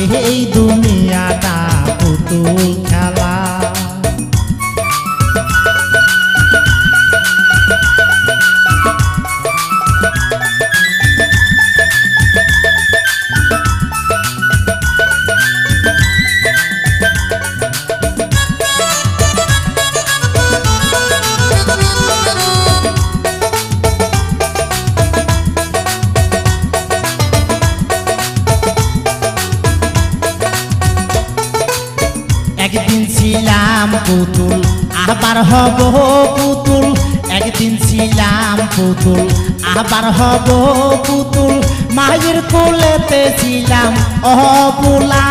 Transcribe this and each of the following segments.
এই দুনিয়াটা পুতুল খেলা। একদিন ছিলাম পুতুল, আবার হব পুতুল। একদিন ছিলাম পুতুল, আবার হব পুতুল। মায়ের কোলেতে ছিলাম অপুলা।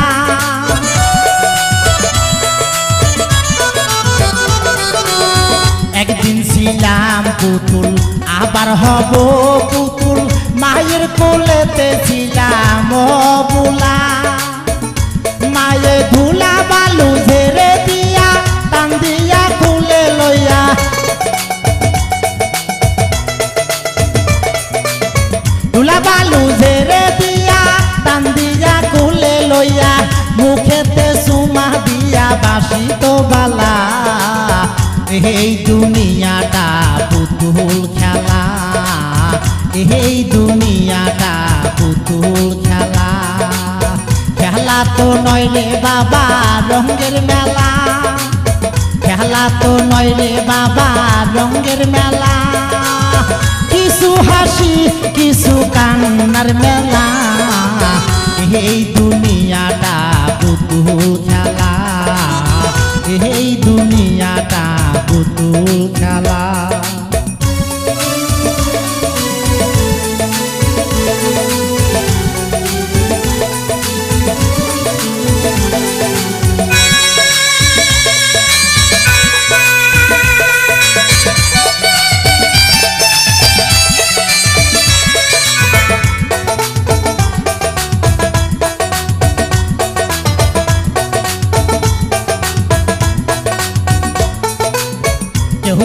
একদিন ছিলাম পুতুল, আবার হব পুতুল। মায়ের কোলেতে ছিলাম অপুলা। মায়ে ধুলা বালু এই দুনিয়াটা পুতুল খেলা। এই দুনিয়াটা পুতুল খেলা। খেলা তো রে বাবা রঙ্গের মেলা। খেলা তো রে বাবা রঙ্গের মেলা। কিছু হাসি, কিছু কান্নার মেলা। এই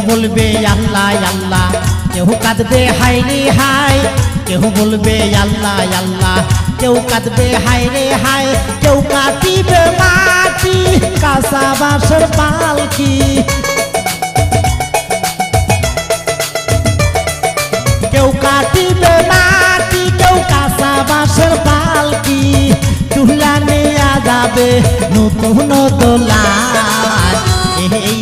বলবে আল্লাহ আল্লাহ। কেউ কাঁদবে হাই রে হাই কেউ বলবে আল্লাহ আল্লাহ। কেউ কাঁদবে হাই রে হাই কেউ কাটিবে মাটি, কাঁচা বাঁশের পালকি কেউ কাটিবে মাটি, কেউ কাঁচা বাঁশের পালকি তুলা নেয়া যাবে নতুন দোলা এই